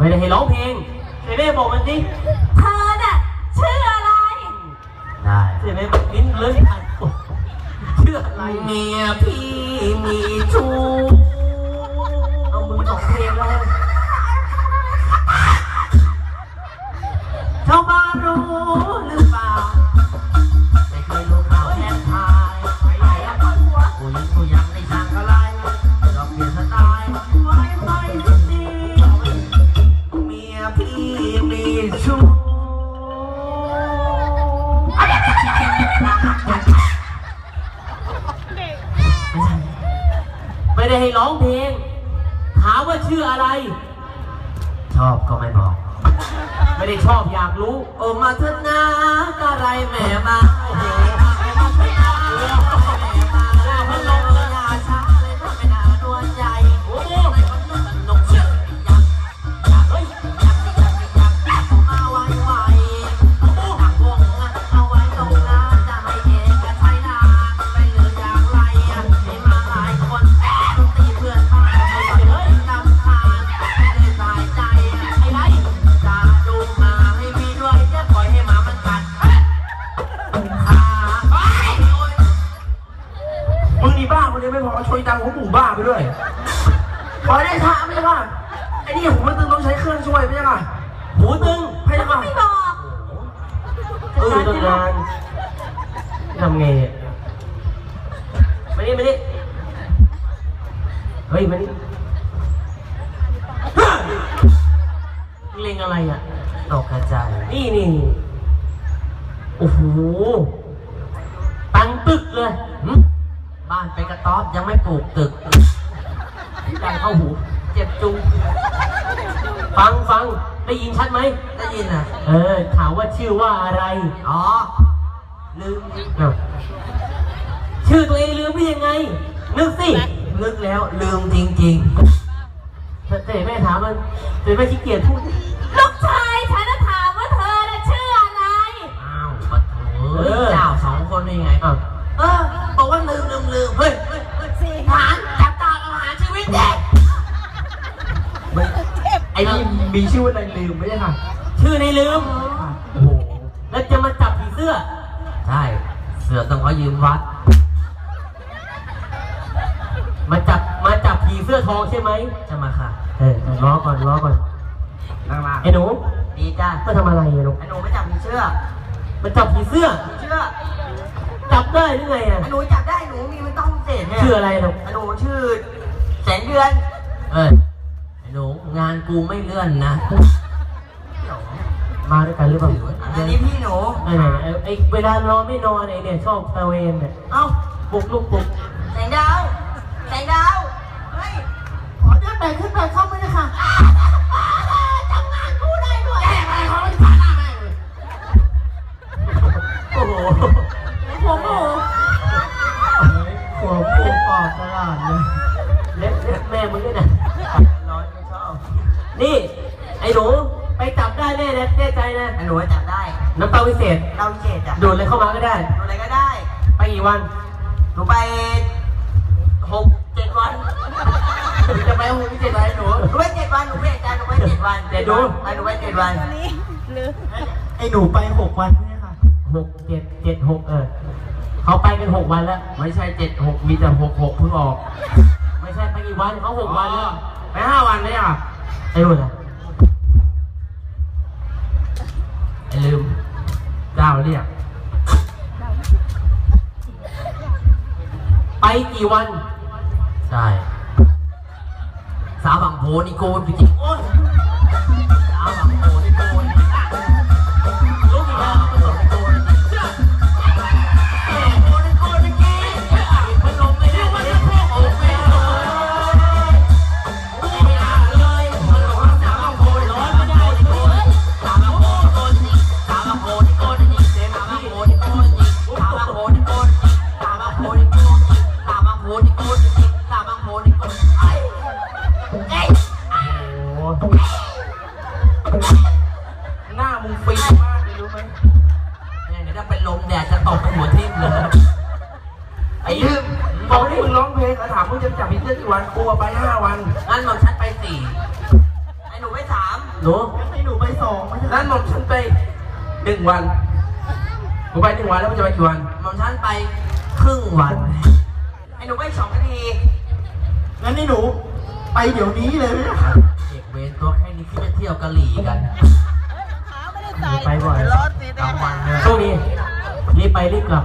ไม่ได้ให้ร้องเพลงเซเว่บอกมันสิเธอน่ะชื่ออะไร ได้เซเว่ลิ้นเลื่อนผ่านชื่ออะไรเมียพี่มีชู้เอามือสองเพลงแล้วชาวบ้านรู้หรือเปล่าไม่เคยรู้ข่าวแทบทายไปไหนอะผู้หญิงผู้ยังในช่างอะไรล ให้ร้องเพลง ถามว่าชื่ออะไร ชอบก็ไม่บอก ไม่ได้ชอบอยากรู้ โอมาเถอะนะกะไรแม่มาโอ้โหมาเถอะนะแม่มา ของหมู่บ้าไปด้วยขอได้ท่าไม่ใช่ป่ะไอ้นี่ผมมันตึงต้องใช้เครื่องช่วยไม่ใช่ป่ะหูตึงไม่ใช่ป่ะไม่บอกเออตั้งนานทำไงเนี่ยมานี่มานี่เฮ้ยมานี่เล็งอะไรอะตกกระจายนี่นี่โอ้โหตังตึกเลยหึ บ้านเป็นกระต๊อบยังไม่ปลูกตึกดังเข้าหู เจ็บจุง ฟังฟังได้ยินชัดไหม ได้ยินอะ เออ ถามว่าชื่อว่าอะไร อ๋อ ลืมอ้าวชื่อตัวเองลืมได้ยังไง นึกสิ นึกแล้วลืมจริงแต่แต่แม่ถามมันแต่แม่ขี้เกียจพูด อ้นี่มีชื่อว่าในลืมไม่ใช่ค่ะชื่อในลืม โอ้โห แล้วจะมาจับผีเสื้อ ใช่ เสือต้องเขายืมวัด มาจับ มาจับผีเสื้อทองใช่ไหมจะมาค่ะ เออล้อก่อนล้อก่อนนั่งมาไอ้หนูดีจ้ามาทำอะไรอะลูกไอ้หนูไม่จับมีเชือกมาจับผีเสื้อมีเชือกจับได้หรือไงอะไอ้หนูจับได้หนูมีมันต้องพิเศษเนี่ยชื่ออะไรลูกไอ้หนูชื่อ แสงเดือน เอ้ยไอ้หนูงาน กูไม่เลื่อนนะ มาด้วยกันหรือเปล่าอันนี้พี่หนู ไอ้ไหนไอ้ไอ้เวลานอนไม่นอนไอ้เนี่ยชอบตะเวนเนี่ยเอ้าปลุกลูกปลุกแสงดาวแสงดาว เฮ้ย ขอเดินไปขึ้นไปเข้าไม่ได้ค่ะจำงานกูได้ด้วยแม่ไปขอมันผ่านหน้าแม่เลย โอ้โห นี่ ไอ้หนูไปจับได้แน่นะแน่ใจนะ ไอ้หนูจับได้ น้ำเต้าพิเศษ เราพิเศษจ้ะดูดเลยเข้ามาก็ได้ ดูอะไรก็ได้ ไปกี่วัน หนูไปหกเจ็ดวันจะไปหูพิเศษอะไรหนูหนูไปเจ็ดวัน หนูไปอาจารย์หนูไปเจ็ดวันเดี๋ยวดู ไอ้หนูไปเจ็ดวันไอ้หนูไปหกวันไม่ใช่ค่ะหกเจ็ดเจ็ดหกเออเขาไปกันหกวันแล้ว ไม่ใช่เจ็ดหกมีแต่หกหกเพิ่งออก ไม่ใช่ไปกี่วันเขาหกวันแล้วไปห้าวันเลยอะ ไอ้นู่นอะไอ้ลืมดาวเรียก ไปกี่วัน ใช่ สาวบางโพนี่โกนจริงโอ้ย เอ้ยโอ้หน้ามึงฟินมากเลยรู้ไหมเนี่ยเดี๋ยวถ้าเป็นลมแดดจะตกไปหัวทิ่มเลยไอ้ลืมบอกให้มึงร้องเพลงแล้วถามมึงจะจับพิเศษกี่วันกูอะไปห้าวัน งั้นหมอมชัดไปสี่ไอ้หนูไปสามหนูให้หนูไปสองไม่ใช่นั้นหม่อมฉันไปหนึ่งวันผมไปหนึ่งวันแล้วมันจะไปกี่วัน หม่อมฉันไปครึ่งวัน ไอ้หนูไปสองนาทีงั้นนี่หนู ไปเดี๋ยวนี้เลยไหมเด็กเวรตัวแค่นี้คิดจะเที่ยวกะหรี่กันไปบ่อยกลางวันเลยช่วงนี้รีบไปรีบกลับ